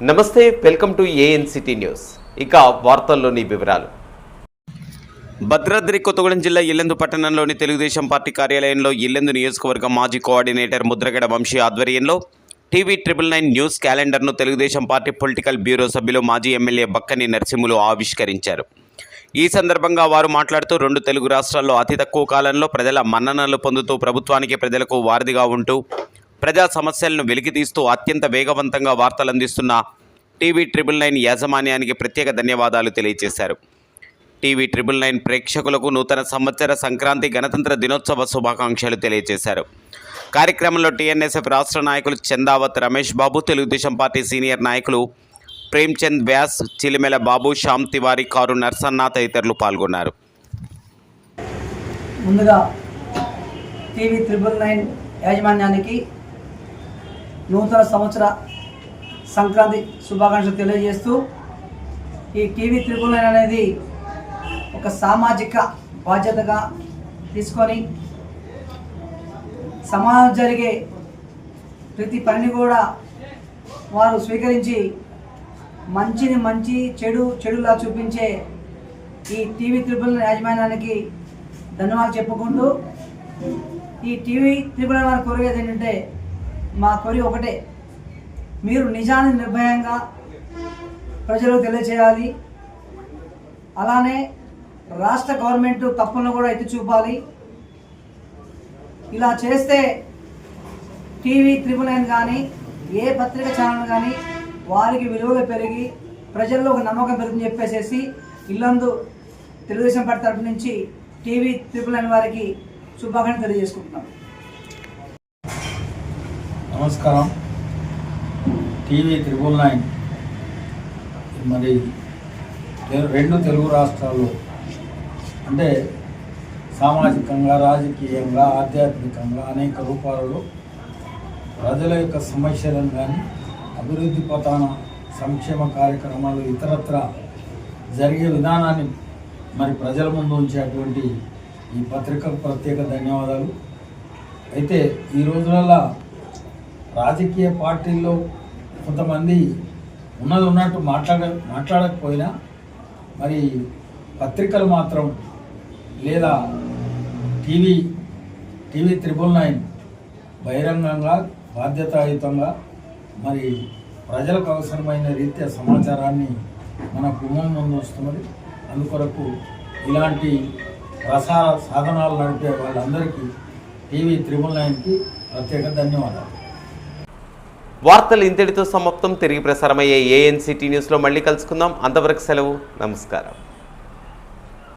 నమస్తే welcome to ANCT news ఇక వార్తల్లోని వివరాలు. భద్రాద్రి కొత్తగూడెం జిల్లా ఇల్లెందు పట్టణంలోని తెలుగుదేశం పార్టీ కార్యాలయంలో ఇల్లెందు నియోజకవర్గ మాజీ కోఆర్డినేటర్ ముద్రగడ వంశీ ఆధ్వర్యంలో టీవీ ట్రిపుల్ నైన్ న్యూస్ క్యాలెండర్ను తెలుగుదేశం పార్టీ పొలిటికల్ బ్యూరో సభ్యులు మాజీ ఎమ్మెల్యే బక్కని నరసింహులు ఆవిష్కరించారు. ఈ సందర్భంగా వారు మాట్లాడుతూ రెండు తెలుగు రాష్ట్రాల్లో అతి తక్కువ కాలంలో ప్రజల మన్ననలు పొందుతూ ప్రభుత్వానికి ప్రజలకు వారధిగా ఉంటూ ప్రజా సమస్యలను వెలికితీస్తూ అత్యంత వేగవంతంగా వార్తలు అందిస్తున్న టీవీ ట్రిపుల్ నైన్ యాజమాన్యానికి ప్రత్యేక ధన్యవాదాలు తెలియజేశారు. టీవీ ట్రిపుల్ నైన్ ప్రేక్షకులకు నూతన సంవత్సర సంక్రాంతి గణతంత్ర దినోత్సవ శుభాకాంక్షలు తెలియజేశారు. కార్యక్రమంలో టీఎన్ఎస్ఎఫ్ రాష్ట్ర నాయకులు చందావత్ రమేష్ బాబు తెలుగుదేశం పార్టీ సీనియర్ నాయకులు ప్రేమ్చంద్ వ్యాస్ చిలిమెల బాబు శ్యామ్ తివారీ కారు నర్సన్న తదితరులు పాల్గొన్నారు. ముందుగా టీవీ త్రిబుల్ నైన్ యాజమాన్యానికి నూతన సంవత్సర సంక్రాంతి శుభాకాంక్షలు తెలియజేస్తూ ఈ టీవీ త్రిబుల్ నైన్ అనేది ఒక సామాజిక బాధ్యతగా తీసుకొని సమాజం జరిగే ప్రతి పనిని కూడా వారు స్వీకరించి మంచిని మంచి చెడు చెడులా చూపించే ఈ టీవీ త్రిపుల యాజమాన్యానికి ధన్యవాదాలు చెప్పుకుంటూ ఈ టీవీ త్రిబుల్ వారు కొరిగేది ఏంటంటే మా కోరి ఒకటే. మీరు నిజాన్ని నిర్భయంగా ప్రజలకు తెలియచేయాలి. అలానే రాష్ట్ర గవర్నమెంట్ తప్పులను కూడా ఎత్తి చూపాలి. ఇలా చేస్తే టీవీ త్రిబుల్ నైన్ కానీ ఏ పత్రిక ఛానల్ కానీ వారికి విలువలు పెరిగి ప్రజల్లో ఒక నమ్మకం పెరుగుతుంది చెప్పేసేసి ఇల్లందు తెలుగుదేశం పార్టీ తరపు నుంచి టీవీ త్రిబుల్ నైన్ వారికి శుభాకాంక్షలు తెలియజేసుకుంటున్నాం. నమస్కారం. టీవీ త్రిబుల్ నైన్ మరి రెండు తెలుగు రాష్ట్రాల్లో అంటే సామాజికంగా రాజకీయంగా ఆధ్యాత్మికంగా అనేక రూపాలలో ప్రజల యొక్క సమస్యలను కానీ అభివృద్ధి పతాన సంక్షేమ కార్యక్రమాలు ఇతరత్ర జరిగే విధానాన్ని మరి ప్రజల ముందు ఉంచేటువంటి ఈ పత్రికకు ప్రత్యేక ధన్యవాదాలు. అయితే ఈ రోజులలో రాజకీయ పార్టీల్లో కొంతమంది ఉన్నది ఉన్నట్టు మాట్లాడ మాట్లాడకపోయినా మరి పత్రికలు మాత్రం లేదా టీవీ టీవీ త్రిబుల్ నైన్ బహిరంగంగా బాధ్యతాయుతంగా మరి ప్రజలకు అవసరమైన రీత్యా సమాచారాన్ని మన కుమ్మం ముందు వస్తున్నది. అందుకొరకు ఇలాంటి ప్రసార సాధనాలు నడిపే వాళ్ళందరికీ టీవీ త్రిబుల్ నైన్కి ప్రత్యేక ధన్యవాదాలు. వార్తలు ఇంతటితో సమాప్తం. తిరిగి ప్రసారమయ్యే ఏఎన్సిటీ న్యూస్లో మళ్ళీ కలుసుకుందాం. అంతవరకు సెలవు. నమస్కారం.